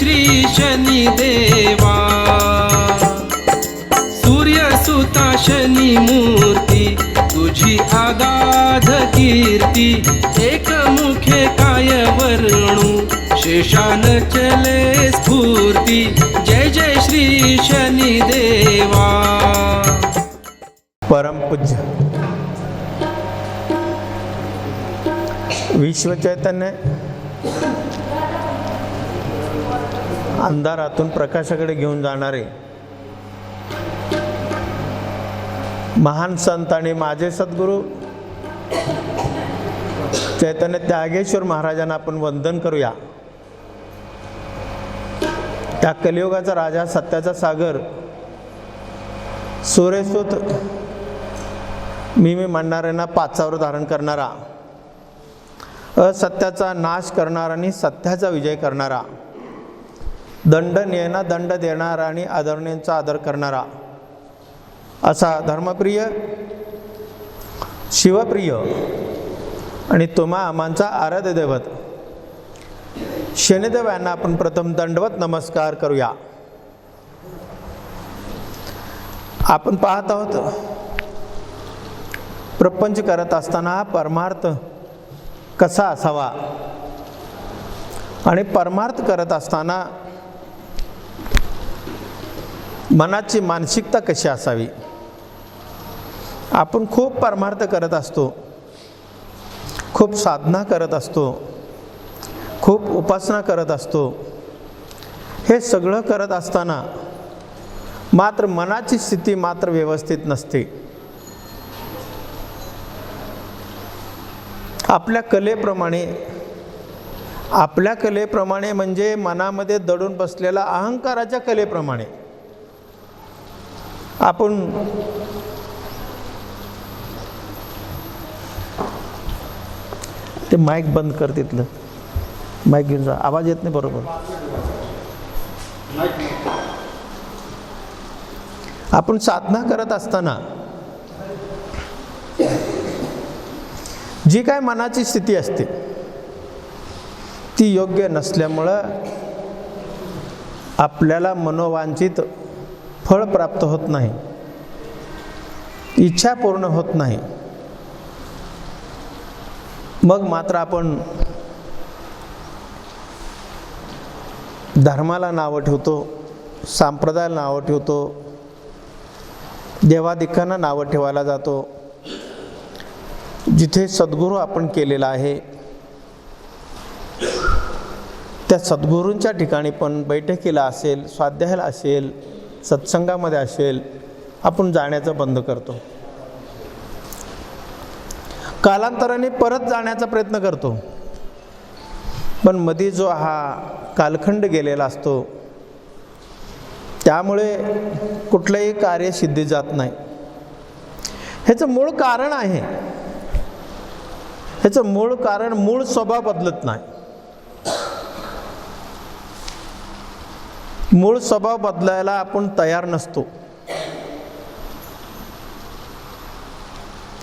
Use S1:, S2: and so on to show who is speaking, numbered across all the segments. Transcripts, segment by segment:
S1: श्री शनी देवा। सूर्य सुता शनी मूर्ती तुझी आगाध कीर्ती एक मुखे काय वर्णू शेषान चले स्फूर्ती जय जय श्री शनी देवा।
S2: परमपूज्य विश्वचैतन्य अंधारातून प्रकाशाकडे घेऊन जाणारे. महान संत आणि माझे सद्गुरू चैतन्य त्यागेश्वर महाराजांना आपण वंदन करूया. त्या कलियुगाचा राजा सत्याचा सागर सूर्यसूत मी मी म्हणणाऱ्यांना पाचावर धारण करणारा असत्याचा नाश करणारा आणि सत्याचा विजय करणारा. दंड नेना दंड देणारा आणि आदरणीयांचा आदर करणारा. असा धर्मप्रिय शिवप्रिय आणि तुम्हा आमांचा आराध्य दैवत शनिदेव यांना आपण प्रथम दंडवत नमस्कार करूया. आपण पाहत आहोत प्रपंच करत असताना हा परमार्थ कसा असावा? आणि परमार्थ करत असताना मनाची मानसिकता कशी असावी? आपण खूप परमार्थ करत असतो. खूप साधना करत असतो. खूप उपासना करत असतो. हे सगळं करत असताना मात्र मनाची स्थिती मात्र व्यवस्थित नसते. आपल्या कलेप्रमाणे आपल्या कलेप्रमाणे म्हणजे मनामध्ये दडून बसलेला अहंकाराच्या कलेप्रमाणे. आपण ते माईक बंद कर तिथलं. माईक घेऊन जा. आवाज येत नाही बरोबर. आपण साधना करत असताना जी काय मनाची स्थिती असते ती योग्य नसल्यामुळं आपल्याला मनोवांछित फळ प्राप्त होत नाही. इच्छा पूर्ण होत नाही. मग मात्र आपण धर्माला नावं ठेवतो संप्रदायाला नावं ठेवतो देवादिकांना नावं ठेवायला जातो. जिथे सद्गुरू आपण केलेला आहे त्या सद्गुरूंच्या ठिकाणी पण बैठकीला असेल स्वाध्यायाला असेल सत्संगामध्ये असेल आपण जाण्याचं बंद करतो. कालांतराने परत जाण्याचा प्रयत्न करतो. पण मध्ये जो हा कालखंड गेलेला असतो त्यामुळे कुठलंही कार्य सिद्धी जात नाही. ह्याचं मूळ कारण आहे. ह्याचं मूळ कारण मूळ स्वभाव बदलत नाही. मूळ स्वभाव बदलायला आपण तयार नसतो.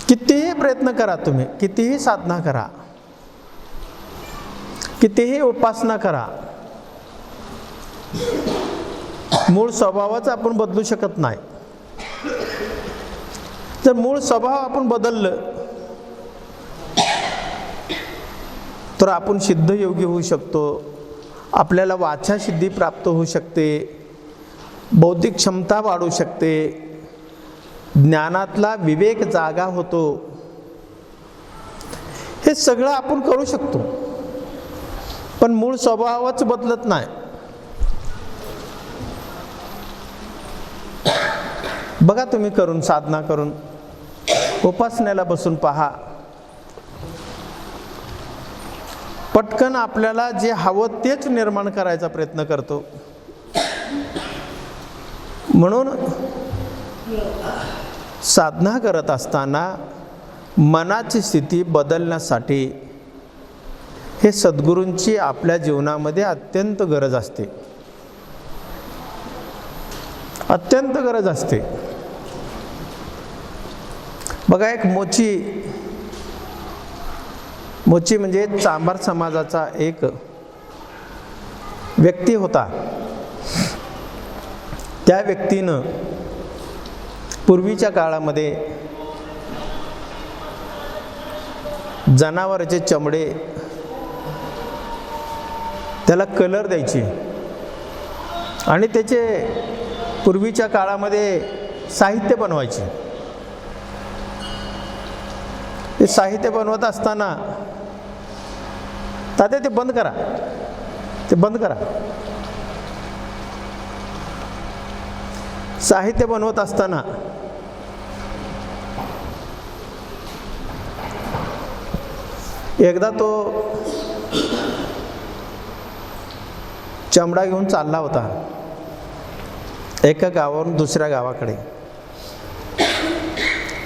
S2: कितीही प्रयत्न करा तुम्ही कितीही साधना करा कितीही उपासना करा मूळ स्वभावच आपण बदलू शकत नाही. जर मूळ स्वभाव आपण बदललं तर आपण सिद्ध योगी होऊ शकतो. आपल्याला वाचासिद्धी प्राप्त होऊ शकते बौद्धिक क्षमता वाढू शकते ज्ञानातला विवेक जागा होतो. हे सगळं आपण करू शकतो. पण मूळ स्वभावच बदलत नाही. बघा तुम्ही करून साधना करून उपासनेला बसून पहा. पटकन आपल्याला जे हवं तेच निर्माण करायचा प्रयत्न करतो. म्हणून साधना करत असताना मनाची स्थिती बदलण्यासाठी हे सद्गुरूंची आपल्या जीवनामध्ये अत्यंत गरज असते. अत्यंत गरज असते. बघा एक मोची मोची म्हणजे चांभार समाजाचा एक व्यक्ती होता. त्या व्यक्तीनं पूर्वीच्या काळामध्ये जनावराचे चमडे त्याला कलर द्यायचे. आणि त्याचे पूर्वीच्या काळामध्ये साहित्य बनवायचे. ते साहित्य बनवत असताना तात्या ते बंद करा. ते बंद करा. साहित्य बनवत असताना एकदा तो चमडा घेऊन चालला होता. एका गावावरून दुसऱ्या गावाकडे.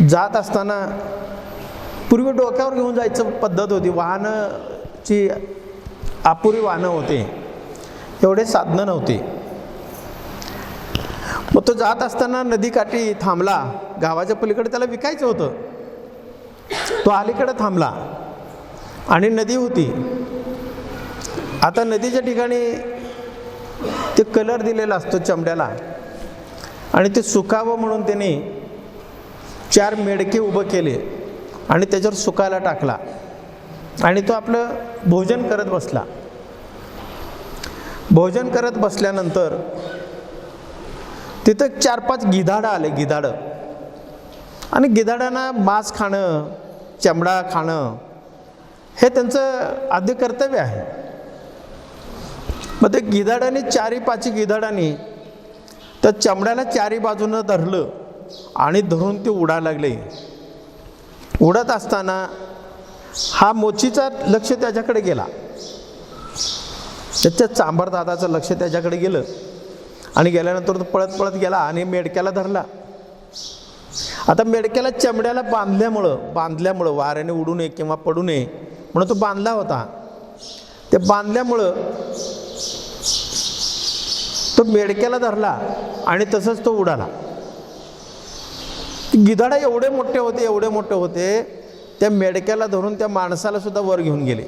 S2: जात असताना पूर्वी डोक्यावर घेऊन जायचं पद्धत होती. वाहनं ची अपुरी वाहनं होते. एवढे साधनं नव्हती. मग तो जात असताना नदीकाठी थांबला. गावाच्या पलीकडे त्याला विकायचं होतं. तो अलीकडे थांबला. आणि नदी होती. आता नदीच्या ठिकाणी ते कलर दिलेला असतो चमड्याला. आणि ते सुकावं म्हणून त्याने चार मेडके उभं केले. आणि त्याच्यावर सुकायला टाकला. आणि तो आपलं भोजन करत बसला. भोजन करत बसल्यानंतर तिथं चार पाच गिधाडं आले गिधाडं. आणि गिधाडांना मांस खाणं चमडा खाणं हे त्यांचं आद्य कर्तव्य आहे. मग ते गिधाडाने चारी पाची गिधाडांनी त्या चमड्याला चारी बाजूनं धरलं आणि धरून ते उडायला लागले. उडत असताना हा मोचीचा लक्ष त्याच्याकडे गेला. त्याच्या चांभरदादाचं लक्ष त्याच्याकडे गेलं. आणि गेल्यानंतर तो पळत पळत गेला आणि मेडक्याला धरला. आता मेडक्याला चमड्याला बांधल्यामुळं बांधल्यामुळं वाऱ्याने उडू नये किंवा पडू नये म्हणून तो बांधला होता. ते बांधल्यामुळं तो मेडक्याला धरला आणि तसंच तो उडाला. गिधाडा एवढे मोठे होते एवढे मोठे होते त्या मेडक्याला धरून त्या माणसाला सुद्धा वर घेऊन गेले.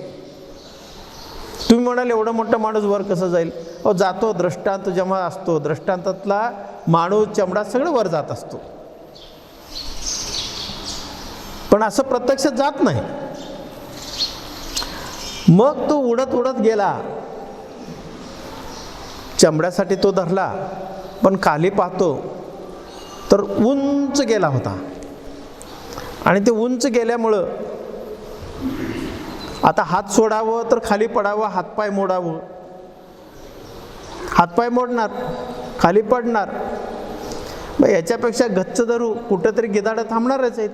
S2: तुम्ही म्हणाल एवढं मोठं माणूस वर कसं जाईल? अहो जातो दृष्टांत जेव्हा असतो दृष्टांतातला माणूस चमडा सगळं वर जात असतो. पण असं प्रत्यक्ष जात नाही. मग तो उडत उडत गेला. चमड्यासाठी तो धरला पण खाली पाहतो तर उंच गेला होता. आणि ते उंच गेल्यामुळं आता हात सोडावं तर खाली पडावं हातपाय मोडावं. हातपाय मोडणार खाली पडणार. मग याच्यापेक्षा गच्च धरू कुठंतरी गिदाडं थांबणारच आहेत.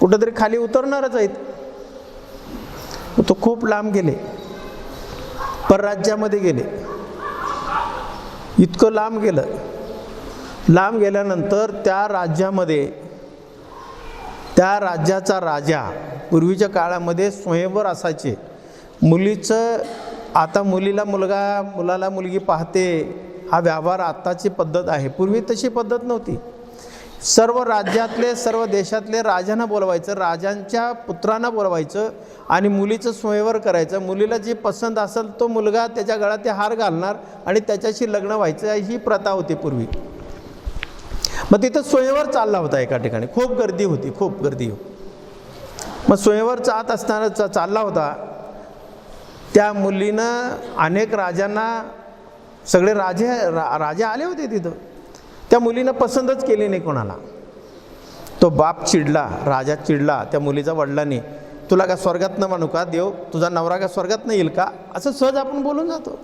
S2: कुठंतरी खाली उतरणारच आहेत. तो खूप लांब गेले. परराज्यामध्ये गेले. इतकं लांब गेलं. लांब गेल्यानंतर त्या राज्यामध्ये त्या राज्याचा राजा पूर्वीच्या काळामध्ये स्वयंवर असायचे. मुलीचं आता मुलीला मुलगा मुलाला मुलगी पाहते हा व्यवहार आत्ताची पद्धत आहे. पूर्वी तशी पद्धत नव्हती. सर्व राज्यातले सर्व देशातले राजांना बोलवायचं राजांच्या पुत्रांना बोलवायचं आणि मुलीचं स्वयंवर करायचं. मुलीला जी पसंत असेल तो मुलगा त्याच्या गळ्यात ते हार घालणार आणि त्याच्याशी लग्न व्हायचं ही प्रथा होती पूर्वी. मग तिथं स्वयंवर चालला होता एका ठिकाणी. खूप गर्दी होती खूप गर्दी होती. मग स्वयंवर चालत असताना चा चालला होता. त्या मुलीनं अनेक राजांना सगळे राजे रा राजे आले होते तिथं. त्या मुलीनं पसंतच केली नाही कोणाला. तो बाप चिडला राजा चिडला त्या मुलीचा वडिलांनी तुला का स्वर्गात न म्हणू का देव? तुझा नवरा का स्वर्गात नाही येईल का? असं सहज आपण बोलून जातो.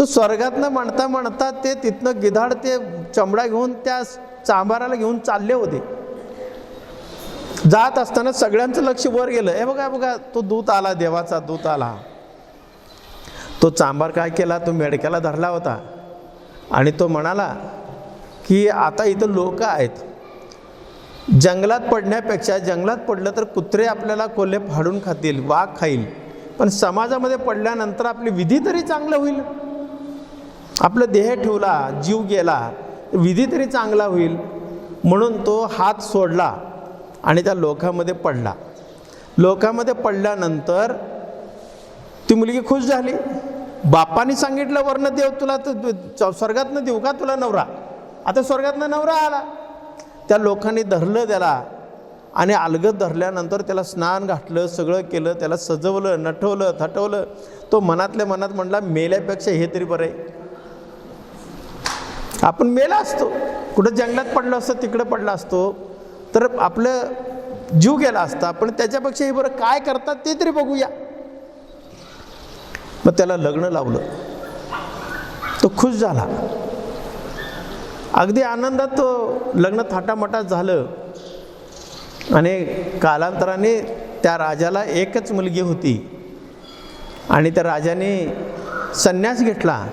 S2: तो स्वर्गातनं म्हणता म्हणता ते तिथनं गिधाड ते चमडा घेऊन त्या चांभाराला घेऊन चालले होते. जात असताना सगळ्यांचं लक्ष वर गेलं. हे बघा बघा तो दूत आला देवाचा दूत आला. तो चांभार काय केला? तो मेडक्याला धरला होता. आणि तो म्हणाला की आता इथं लोक आहेत. जंगलात पडण्यापेक्षा जंगलात पडलं तर कुत्रे आपल्याला कोल्हे फाडून खातील वाघ खाईल. पण समाजामध्ये पडल्यानंतर आपली विधी तरी चांगलं होईल. आपलं देह ठेवला जीव गेला विधी तरी चांगला होईल. म्हणून तो हात सोडला आणि त्या लोकामध्ये पडला. लोकामध्ये पडल्यानंतर ती मुलगी खुश झाली. बापाने सांगितलं वर्ण देव तुला तर स्वर्गातनं देऊ का तुला नवरा? आता स्वर्गातनं नवरा आला. त्या लोकांनी धरलं त्याला आणि अलगद धरल्यानंतर त्याला स्नान घातलं सगळं केलं त्याला सजवलं नटवलं थटवलं. तो मनातल्या मनात म्हणला मेल्यापेक्षा हे तरी बरं आहे. आपण मेला असतो. कुठं जंगलात पडलो असतो तिकडं पडला असतो. तर आपलं जीव गेला असता. पण त्याच्यापेक्षा हे बरं काय करतात ते तरी बघूया. मग त्याला लग्न लावलं. तो खुश झाला. अगदी आनंदात तो लग्न थाटामाटात झालं. आणि कालांतराने त्या राजाला एकच मुलगी होती. आणि त्या राजाने संन्यास घेतला.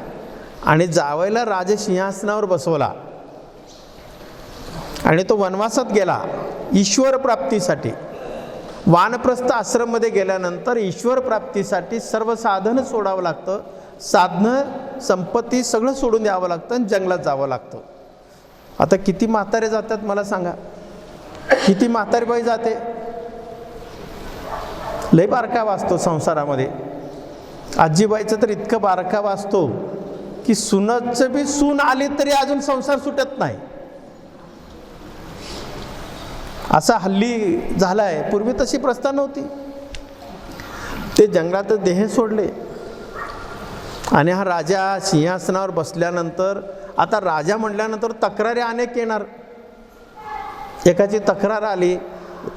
S2: आणि जावयाला राजसिंहासनावर बसवला. आणि तो वनवासात गेला ईश्वर प्राप्तीसाठी. वानप्रस्थ आश्रममध्ये गेल्यानंतर ईश्वर प्राप्तीसाठी सर्व साधनं सोडावं लागतं साधनं संपत्ती सगळं सोडून द्यावं लागतं आणि जंगलात जावं लागतं. आता किती म्हातारे जातात मला सांगा. किती म्हातारी बाई जाते. लय बारका वाचतो संसारामध्ये. आजीबाईचं तर इतकं बारका वाचतो. की सुनाचं बी सून आली तरी अजून संसार सुटत नाही. असा हल्ली झालाय. पूर्वी तशी प्रस्था नव्हती. ते जंगलात देह सोडले. आणि हा राजा सिंहासनावर बसल्यानंतर आता राजा म्हटल्यानंतर तक्रारी अनेक येणार. एकाची तक्रार आली.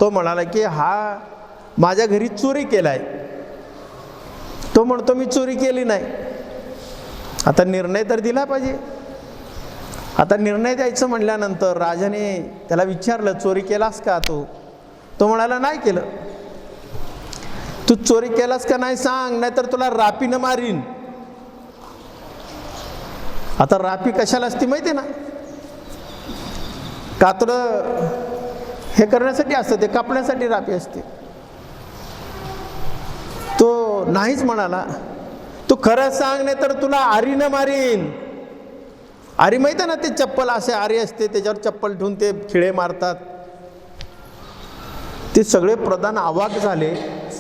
S2: तो म्हणाला की हा माझ्या घरी चोरी केलाय. तो म्हणतो मी चोरी केली नाही. आता निर्णय तर दिला पाहिजे. आता निर्णय द्यायचं म्हणल्यानंतर राजाने त्याला विचारलं चोरी केलास का तू? तो म्हणाला नाही केलं. तू चोरी केलास का नाही सांग नाहीतर तुला रापीनं मारीन. आता रापी कशाला असती माहिती ना? कातडं हे करण्यासाठी असतं ते कापण्यासाठी रापी असते. तो नाहीच म्हणाला. तू खरं सांग नाही तर तुला आरीनं मारीन. आरी माहीत आहे ना ते चप्पल असे आरी असते त्याच्यावर चप्पल ठेवून ते खिळे मारतात. ते सगळे प्रधान आवाक झाले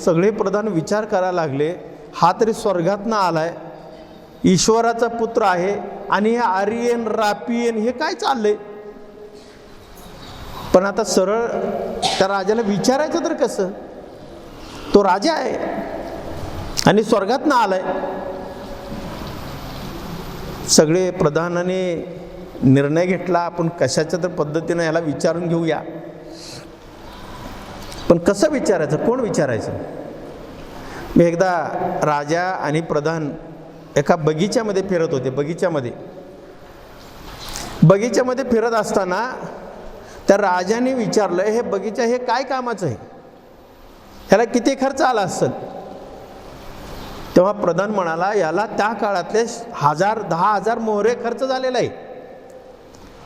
S2: सगळे प्रधान विचार करायला लागले हा तरी स्वर्गातनं आलाय ईश्वराचा पुत्र आहे आणि हे आर्यन रापियन हे काय चाललंय? पण आता सरळ त्या राजाला विचारायचं तर कसं? तो राजा आहे. आणि स्वर्गातनं आलाय. सगळे प्रधानाने निर्णय घेतला आपण कशाच्या तर पद्धतीनं याला विचारून घेऊया. पण कसं विचारायचं? कोण विचारायचं? मी एकदा राजा आणि प्रधान एका बगीच्यामध्ये फिरत होते बगीच्यामध्ये. बगीच्यामध्ये फिरत असताना त्या राजाने विचारलं हे बगीचा हे काय कामाचं आहे? ह्याला किती खर्च आला असेल? तेव्हा प्रधान म्हणाला याला त्या काळातले हजार दहा हजार मोहरे खर्च झालेला आहे.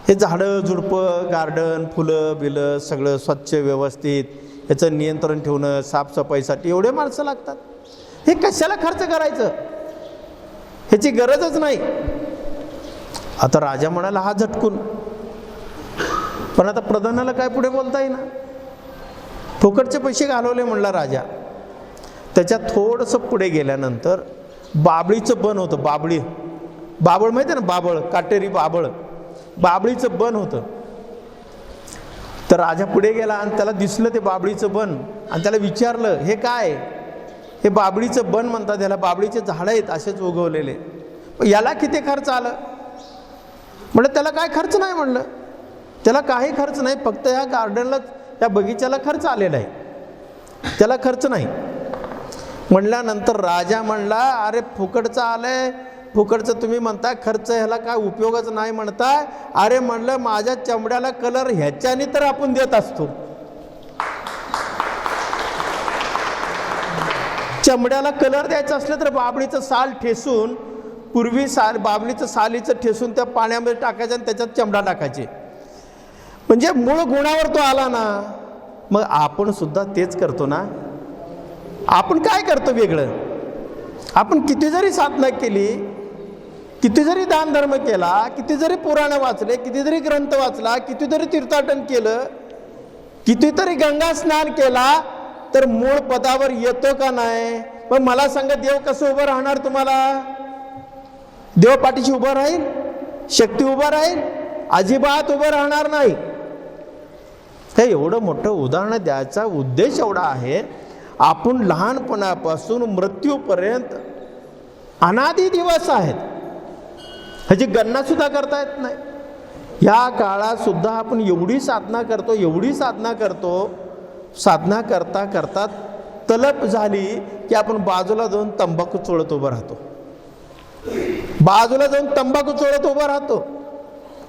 S2: हे झाडं झुडपं गार्डन फुलं बिलं सगळं स्वच्छ व्यवस्थित याचं नियंत्रण ठेवणं साफसफाईसाठी एवढे माणसं लागतात. हे कशाला खर्च करायचं? ह्याची गरजच नाही. आता राजा म्हणाला हा झटकून. पण आता प्रधानाला काय पुढे बोलता येईना? फुकटचे पैसे घालवले म्हणला राजा. त्याच्या थोडंसं पुढे गेल्यानंतर बाबळीचं बन होतं बाबळी. बाबळ माहिती आहे ना बाबळ काटेरी बाबळ. बाबळीचं बन होतं. तर राजा पुढे गेला आणि त्याला दिसलं ते बाबळीचं बन. आणि त्याला विचारलं हे काय? हे बाबळीचं बन म्हणतात त्याला बाबळीचे झाडं आहेत असेच उगवलेले. याला किती खर्च आलं? म्हणलं त्याला काय खर्च नाही म्हणलं. त्याला काही खर्च नाही फक्त ह्या गार्डनला त्या बगीचाला खर्च आलेला आहे. त्याला खर्च नाही. म्हणल्यानंतर राजा म्हणला अरे फुकटचं आलंय. फुकटचं तुम्ही म्हणताय खर्च ह्याला काय उपयोगच नाही म्हणताय. अरे म्हणलं माझ्या चमड्याला कलर ह्याच्याने तर आपण देत असतो. चमड्याला कलर द्यायचं असलं तर बाबळीचं साल ठेसून पूर्वी साल बाबळीचं सालीचं ठेसून त्या पाण्यामध्ये टाकायचं आणि त्याच्यात चमडा टाकायचे. म्हणजे मूळ गुणावर तो आला ना. मग आपण सुद्धा तेच करतो ना. आपण काय करतो वेगळं? आपण किती जरी साधना केली किती जरी दानधर्म केला किती जरी पुराणं वाचले किती जरी ग्रंथ वाचला किती जरी तीर्थाटन केलं कितीतरी गंगा स्नान केला तर मूळ पदावर येतो का नाही? पण मला सांगा देव कसं उभं राहणार तुम्हाला? देव पाठीशी उभं राहील? शक्ती उभं राहील? अजिबात उभं राहणार नाही. हे एवढं मोठं उदाहरण द्यायचा उद्देश एवढा आहे आपण लहानपणापासून मृत्यूपर्यंत अनादी दिवस आहेत. ह्याची गणना सुद्धा करता येत नाही. या काळात सुद्धा आपण एवढी साधना करतो एवढी साधना करतो साधना करता करता तलप झाली की आपण बाजूला जाऊन तंबाखू चोळत उभं राहतो. बाजूला जाऊन तंबाखू चोळत उभं राहतो.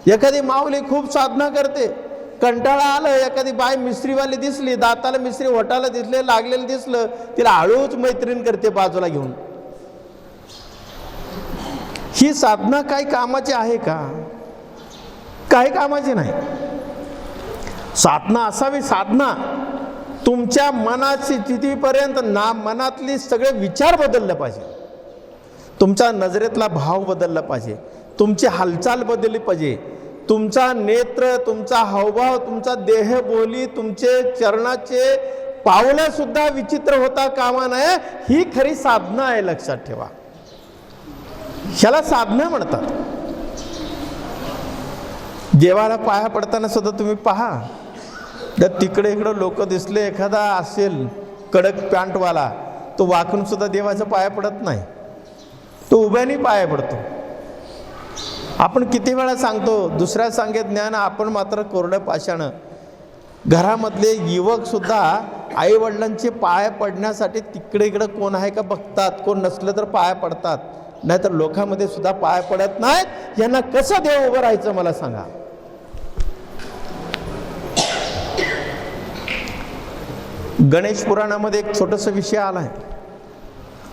S2: एखादी माऊली खूप साधना करते. कंटाळा आलं एखादी बाय मिस्त्रीवाली दिसली दाताला मिस्त्री वटाला दिसले लागलेलं दिसलं तिला हळूच मैत्रीण करते बाजूला घेऊन. ही साधना काही कामाची आहे का? काही कामाची नाही. साधना असावी साधना. तुमच्या मनाची स्थितीपर्यंत ना मनातली सगळे विचार बदलले पाहिजे. तुमच्या नजरेतला भाव बदलला पाहिजे. तुमची हालचाल बदलली पाहिजे. तुमचा नेत्र तुमचा हावभाव तुमचा देहबोली तुमचे चरणाचे पावलं सुद्धा विचित्र होता कामा नये ही खरी साधना आहे लक्षात ठेवा. ह्याला साधना म्हणतात. देवाला पाया पडताना सुद्धा तुम्ही पहा. जर तिकडे इकडं लोक दिसले एखादा असेल कडक पॅन्टवाला तो वाकून सुद्धा देवाचा पाया पडत नाही. तो उभ्याने पाया पडतो. आपण किती वेळा सांगतो दुसऱ्या सांगे ज्ञान आपण मात्र कोरडं पाषाणं. घरामधले युवकसुद्धा आईवडिलांचे पाया पाय पडण्यासाठी तिकडे इकडं कोण आहे का बघतात कोण नसलं तर पाया पडतात. नाहीतर लोकांमध्ये सुद्धा पाय पडत नाहीत. यांना कसं देव उभं राहायचं मला सांगा. गणेश पुराणामध्ये एक छोटंसं विषय आला आहे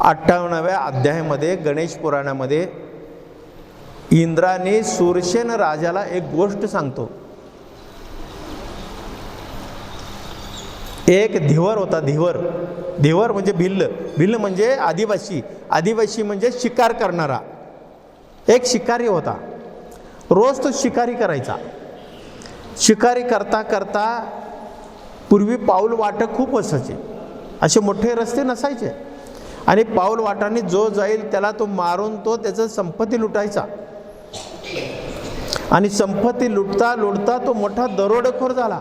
S2: अठ्ठावन्नाव्या अध्यायामध्ये गणेश पुराणामध्ये इंद्राने सुरसेन राजाला एक गोष्ट सांगतो. एक धिवर होता धिवर. धिवर म्हणजे भिल्ल. भिल्ल म्हणजे आदिवासी. आदिवासी म्हणजे शिकार करणारा. एक शिकारी होता. रोज तो शिकारी करायचा. शिकारी करता करता पूर्वी पाऊल वाटं खूप असायचे. असे मोठे रस्ते नसायचे. आणि पाऊल वाटाने जो जाईल त्याला तो मारून तो त्याचं संपत्ती लुटायचा. आणि संपत्ती लुटता लुटता तो मोठा दरोडेखोर झाला.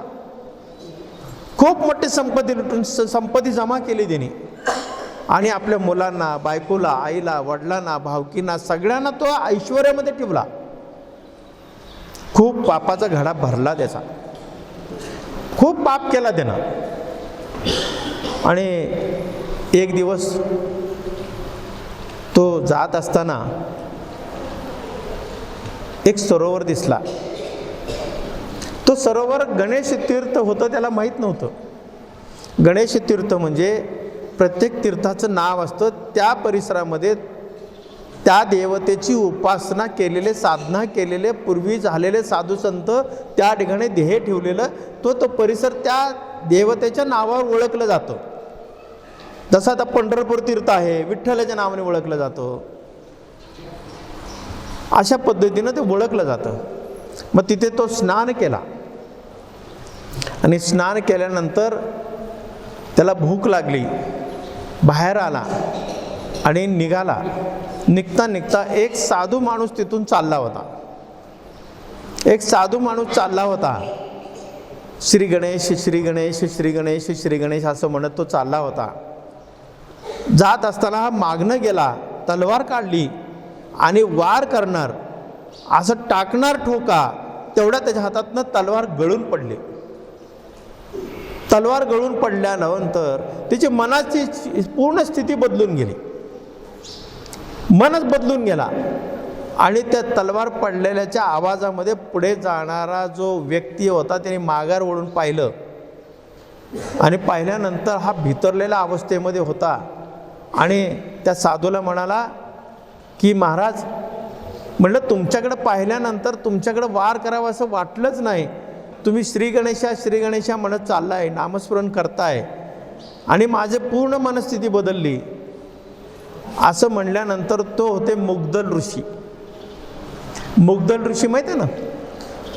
S2: खूप मोठी संपत्ती लुटून स- संपत्ती जमा केली त्याने आणि आपल्या मुलांना बायकोला आईला वडिलांना भावकींना सगळ्यांना तो ऐश्वर्यामध्ये ठेवला. खूप पापाचा घडा भरला त्याचा. खूप पाप केला त्यानं. आणि एक दिवस तो जात असताना एक सरोवर दिसला. तो सरोवर गणेश तीर्थ होतं त्याला माहीत नव्हतं. गणेश तीर्थ म्हणजे प्रत्येक तीर्थाचं नाव असतं. त्या परिसरामध्ये त्या देवतेची उपासना केलेले साधना केलेले पूर्वी झालेले साधू संत त्या ठिकाणी ध्येय ठेवलेलं. तो तो परिसर त्या देवतेच्या नावावर ओळखलं जातं. जसं आता पंढरपूर तीर्थ आहे विठ्ठलाच्या नावाने ओळखलं जातं. अशा पद्धतीनं ते ओळखलं जातं. मग तिथे तो स्नान केला. आणि स्नान केल्यानंतर त्याला भूक लागली. बाहेर आला आणि निघाला. निघता निघता एक साधू माणूस तिथून चालला होता. एक साधू माणूस चालला होता. श्री गणेश श्री गणेश श्री गणेश श्री गणेश असं म्हणत तो चालला होता. जात असताना हा मागणं गेला. तलवार काढली. आणि वार करणार असं टाकणार ठोका तेवढ्या त्याच्या हातातनं तलवार गळून पडली. तलवार गळून पडल्यानंतर तिची मनाची पूर्ण स्थिती बदलून गेली. मनच बदलून गेला. आणि त्या तलवार पडलेल्याच्या आवाजामध्ये पुढे जाणारा जो व्यक्ती होता त्याने माघार वळून पाहिलं. आणि पाहिल्यानंतर हा भितरलेल्या अवस्थेमध्ये होता. आणि त्या साधूला म्हणाला की महाराज म्हणलं तुमच्याकडं पाहिल्यानंतर तुमच्याकडं वार करावं असं वाटलंच नाही. तुम्ही श्री गणेशा श्री गणेशा म्हणत चाललाय नामस्मरण करताय. आणि माझे पूर्ण मनस्थिती बदलली. असं म्हणल्यानंतर तो होते मुग्दल ऋषी. मुग्दल ऋषी माहिती आहे ना?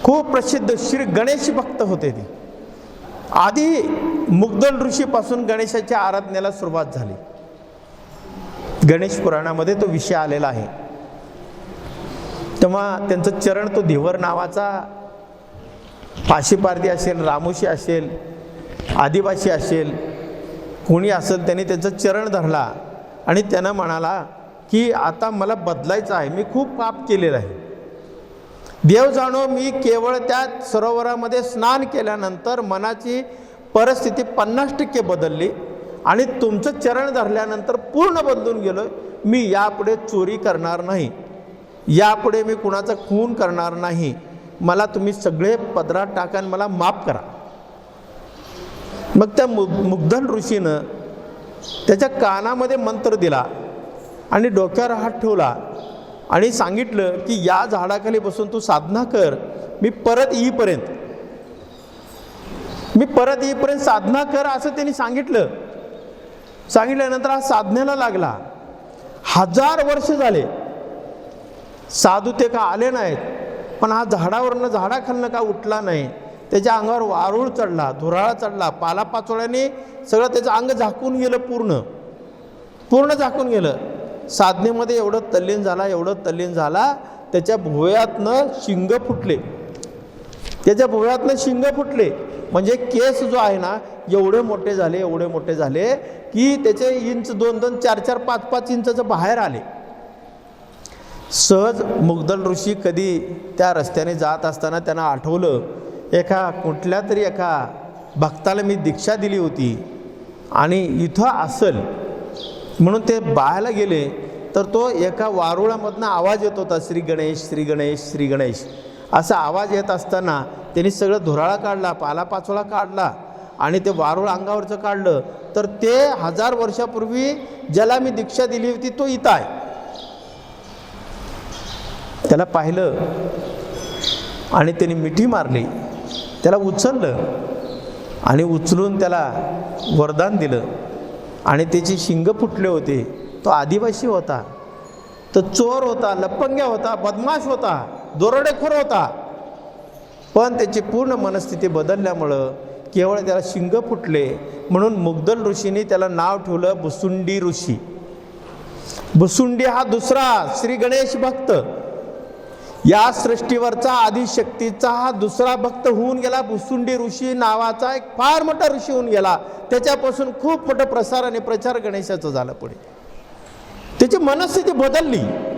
S2: खूप प्रसिद्ध श्री गणेश भक्त होते ते. आधी मुग्दल ऋषीपासून गणेशाच्या आराधनेला सुरुवात झाली. गणेश पुराणामध्ये तो विषय आलेला आहे. तेव्हा त्यांचं चरण तो धिवर नावाचा पाशीपारदी असेल रामोशी असेल आदिवासी असेल कोणी असेल त्याने त्यांचं चरण धरला आणि त्यानं म्हणाला की आता मला बदलायचं आहे मी खूप पाप केलेलं आहे. देव जाणो मी केवळ त्या सरोवरामध्ये स्नान केल्यानंतर मनाची परिस्थिती पन्नास टक्के बदलली. आणि तुमचं चरण धरल्यानंतर पूर्ण बदलून गेलो मी यापुढे चोरी करणार नाही. यापुढे मी कुणाचा खून करणार नाही. मला तुम्ही सगळे पदरात टाका आणि मला माफ करा. मग त्या मु मुग्धन ऋषीनं त्याच्या कानामध्ये मंत्र दिला आणि डोक्यावर हात ठेवला आणि सांगितलं की या झाडाखाली बसून तू साधना कर. मी परत येईपर्यंत मी परत येईपर्यंत साधना कर असं त्यांनी सांगितलं. सांगितल्यानंतर हा साधनेला लागला. हजार वर्ष झाले. साधू ते का आले नाहीत पण हा झाडावरनं झाडाखालनं का उठला नाही. त्याच्या अंगावर वारूळ चढला धुराळा चढला पालापाचोळ्याने सगळं त्याचं अंग झाकून गेलं पूर्ण. पूर्ण झाकून गेलं. साधनेमध्ये एवढं तल्लीन झाला एवढं तल्लीन झाला त्याच्या भुवयातनं शिंग फुटले. त्याच्या भुवयातनं शिंग फुटले. म्हणजे केस जो आहे ना एवढे मोठे झाले एवढे मोठे झाले की त्याचे इंच दोन दोन चार चार पाच पाच इंचाचं बाहेर आले. सहज मुग्धल ऋषी कधी त्या रस्त्याने जात असताना त्यांना आठवलं एका कुठल्या तरी एका भक्ताला मी दीक्षा दिली होती. आणि इथं असल. म्हणून ते बाहेरला गेले. तर तो एका वारुळामधनं आवाज येत होता श्री गणेश श्री गणेश श्री गणेश. असा आवाज येत असताना त्यांनी सगळं धुराळा काढला पालापाचोळा काढला आणि ते वारुळ अंगावरचं काढलं. तर ते हजार वर्षापूर्वी ज्याला मी दीक्षा दिली होती तो इथं आहे. त्याला पाहिलं आणि त्यांनी मिठी मारली. त्याला उचललं आणि उचलून त्याला वरदान दिलं. आणि त्याची शिंग फुटले होते. तो आदिवासी होता. तो चोर होता लपंग्या होता बदमाश होता. दोरडेखोर होता. पण त्याची पूर्ण मनस्थिती बदलल्यामुळं केवळ त्याला शिंग फुटले. म्हणून मुग्दल ऋषीने त्याला नाव ठेवलं बुसुंडी ऋषी. बुसुंडी हा दुसरा श्री गणेश भक्त. या सृष्टीवरचा आदिशक्तीचा हा दुसरा भक्त होऊन गेला. भुसुंडी ऋषी नावाचा एक फार मोठा ऋषी होऊन गेला. त्याच्यापासून खूप मोठं प्रसार आणि प्रचार गणेशाचं झालं पुढे. त्याची मनस्थिती बदलली.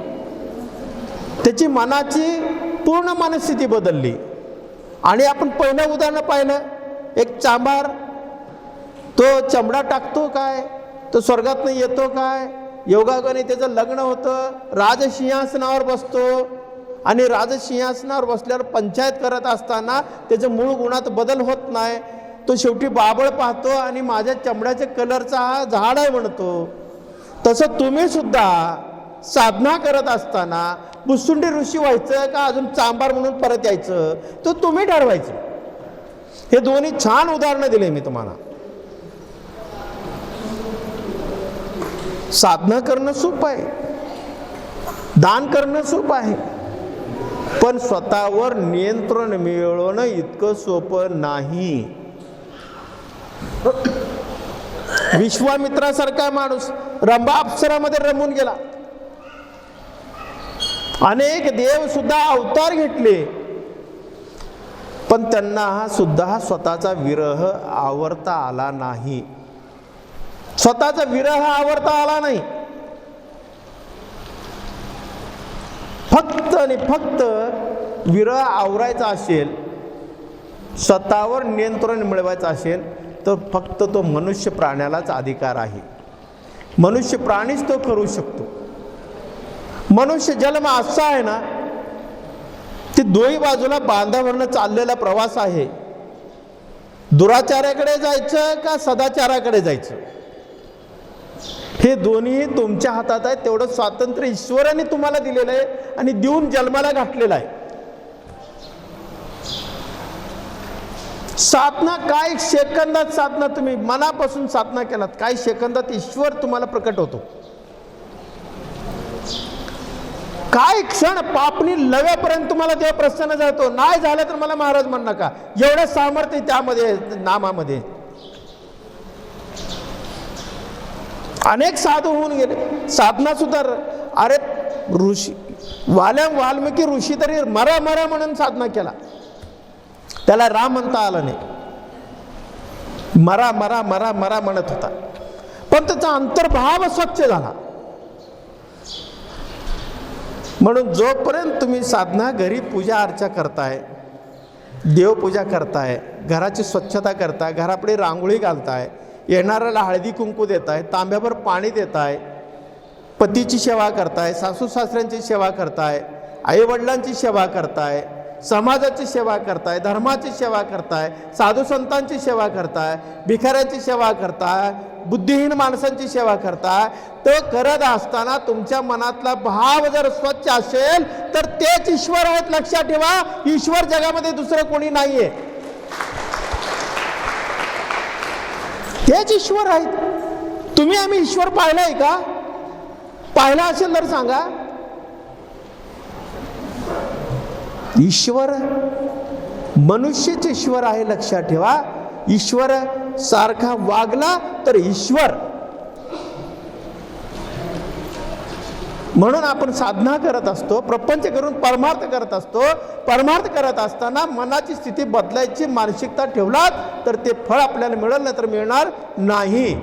S2: त्याची मनाची पूर्ण मनस्थिती बदलली. आणि आपण पहिलं उदाहरण पाहिलं. एक चांभार तो चमडा टाकतो काय? तो स्वर्गातनं येतो काय? योगागणे त्याचं लग्न होतं. राजसिंहासनावर बसतो. आणि राजसिंहासनावर बसल्यावर पंचायत करत असताना त्याच्या मूळ गुणात बदल होत नाही. तो शेवटी बाबळ पाहतो आणि माझ्या चमड्याच्या कलरचा हा झाड आहे म्हणतो. तसं तुम्ही सुद्धा साधना करत असताना बुसुंडी ऋषी व्हायचं का अजून चांबार म्हणून परत यायचं? तो तुम्ही ठरवायचं. हे दोन्ही छान उदाहरणं दिले मी तुम्हाला. साधना करणं सोपं आहे. दान करणं सोपं आहे. पण स्वतःवर नियंत्रण मिळवणं इतकं सोपं नाही. विश्वामित्रासारखा माणूस रंभा अप्सरामध्ये रमून गेला. अनेक देव सुद्धा अवतार घेतले. पण त्यांना हा सुद्धा स्वतःचा विरह आवरता आला नाही. स्वतःचा विरह आवरता आला नाही. फक्त आणि फक्त विरह आवरायचा असेल स्वतःवर नियंत्रण मिळवायचं असेल तर फक्त तो मनुष्य प्राण्यालाच अधिकार आहे. मनुष्य प्राणीच तो करू शकतो. मनुष्य जन्म असा आहे ना ते दोही बाजूला बांधावरनं चाललेला प्रवास आहे. दुराचाराकडे जायचं का सदाचाराकडे जायचं? हे दोन्ही तुमच्या हातात आहे तेवढं स्वातंत्र्य ईश्वराने तुम्हाला दिलेलं आहे आणि देऊन जन्माला घातलेलं आहे. साधना काय सेकंदात साधना तुम्ही मनापासून साधना केलात? काही सेकंदात ईश्वर तुम्हाला प्रकट होतो? काय क्षण पापणी लव्यापर्यंत तुम्हाला देव प्रसन्न जातो नाही झालं तर मला महाराज म्हण नका. एवढं सामर्थ्य त्यामध्ये नामामध्ये. अनेक साधू होऊन गेले. साधना सुद्धा र- अरे ऋषी वाल्या वाल्मिकी ऋषी तरी मरा मरा म्हणून साधना केला. त्याला राम म्हणता आलं नाही. मरा मरा मरा मरा म्हणत होता. पण त्याचा अंतर्भाव स्वच्छ झाला. म्हणून जोपर्यंत तुम्ही साधना घरी पूजा अर्चा करताय देवपूजा करताय घराची स्वच्छता करताय घरापुढे रांगोळी घालताय येणाऱ्याला हळदी कुंकू देताय तांब्यावर पाणी देताय पतीची सेवा करताय सासू सासऱ्यांची सेवा करताय आईवडिलांची सेवा करताय समाजाची सेवा करताय धर्माची सेवा करताय साधू संतांची सेवा करताय भिखाऱ्याची सेवा करताय बुद्धिहीन माणसांची सेवा करताय तो करत असताना तुमच्या मनातला भाव जर स्वच्छ असेल तर तेच ईश्वर आहेत. लक्षात ठेवा ईश्वर जगामध्ये दुसरं कोणी नाहीये. तेच ईश्वर आहेत. तुम्ही आम्ही ईश्वर पाहिलाय का? पाहिला असेल तर सांगा. ईश्वर मनुष्यच ईश्वर आहे लक्षात ठेवा. ईश्वर सारखा वागला तर ईश्वर. म्हणून आपण साधना करत असतो प्रपंच करून परमार्थ करत असतो. परमार्थ करत असताना मनाची स्थिती बदलायची मानसिकता ठेवलात तर ते फळ आपल्याला मिळेल नाही तर मिळणार नाही.